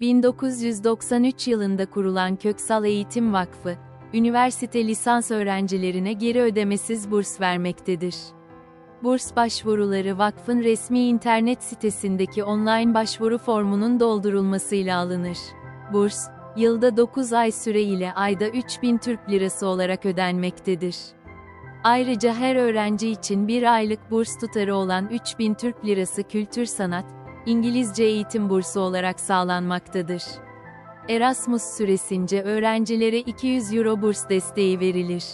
1993 yılında kurulan Köksal Eğitim Vakfı, üniversite lisans öğrencilerine geri ödemesiz burs vermektedir. Burs başvuruları vakfın resmi internet sitesindeki online başvuru formunun doldurulmasıyla alınır. Burs, yılda 9 ay süre ile ayda 3000 Türk Lirası olarak ödenmektedir. Ayrıca her öğrenci için bir aylık burs tutarı olan 3000 Türk Lirası kültür sanat, İngilizce eğitim bursu olarak sağlanmaktadır. Erasmus süresince öğrencilere 200 euro burs desteği verilir.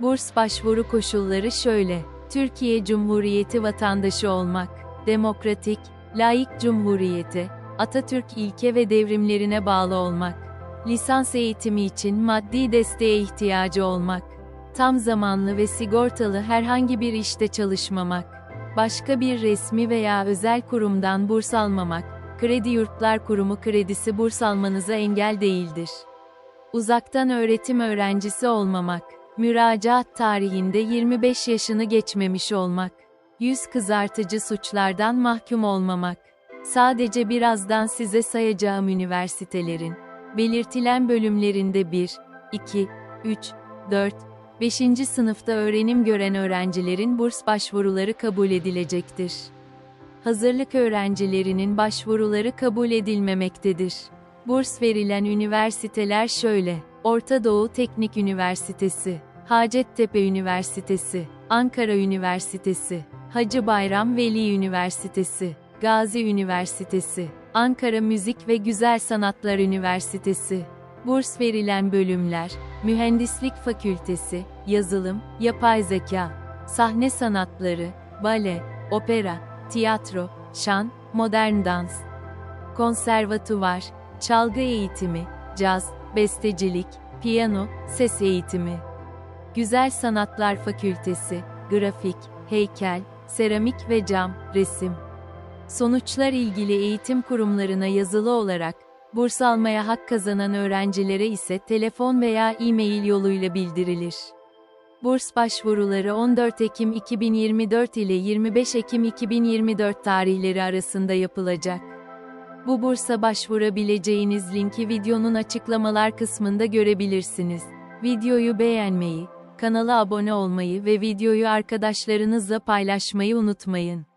Burs başvuru koşulları şöyle. Türkiye Cumhuriyeti vatandaşı olmak, demokratik, layık cumhuriyeti, Atatürk ilke ve devrimlerine bağlı olmak, lisans eğitimi için maddi desteğe ihtiyacı olmak, tam zamanlı ve sigortalı herhangi bir işte çalışmamak, başka bir resmi veya özel kurumdan burs almamak, Kredi Yurtlar Kurumu kredisi burs almanıza engel değildir. Uzaktan öğretim öğrencisi olmamak, müracaat tarihinde 25 yaşını geçmemiş olmak, yüz kızartıcı suçlardan mahkum olmamak, sadece birazdan size sayacağım üniversitelerin, belirtilen bölümlerinde 1, 2, 3, 4, 5. sınıfta öğrenim gören öğrencilerin burs başvuruları kabul edilecektir. Hazırlık öğrencilerinin başvuruları kabul edilmemektedir. Burs verilen üniversiteler şöyle: Orta Doğu Teknik Üniversitesi, Hacettepe Üniversitesi, Ankara Üniversitesi, Hacı Bayram Veli Üniversitesi, Gazi Üniversitesi, Ankara Müzik ve Güzel Sanatlar Üniversitesi. Burs verilen bölümler: Mühendislik Fakültesi, Yazılım, Yapay Zeka, Sahne Sanatları, Bale, Opera, Tiyatro, Şan, Modern Dans. Konservatuvar, Çalgı Eğitimi, Caz, Bestecilik, Piyano, Ses Eğitimi. Güzel Sanatlar Fakültesi, Grafik, Heykel, Seramik ve Cam, Resim. Sonuçlar ilgili eğitim kurumlarına yazılı olarak, burs almaya hak kazanan öğrencilere ise telefon veya e-mail yoluyla bildirilir. Burs başvuruları 14 Ekim 2024 ile 25 Ekim 2024 tarihleri arasında yapılacak. Bu bursa başvurabileceğiniz linki videonun açıklamalar kısmında görebilirsiniz. Videoyu beğenmeyi, kanala abone olmayı ve videoyu arkadaşlarınızla paylaşmayı unutmayın.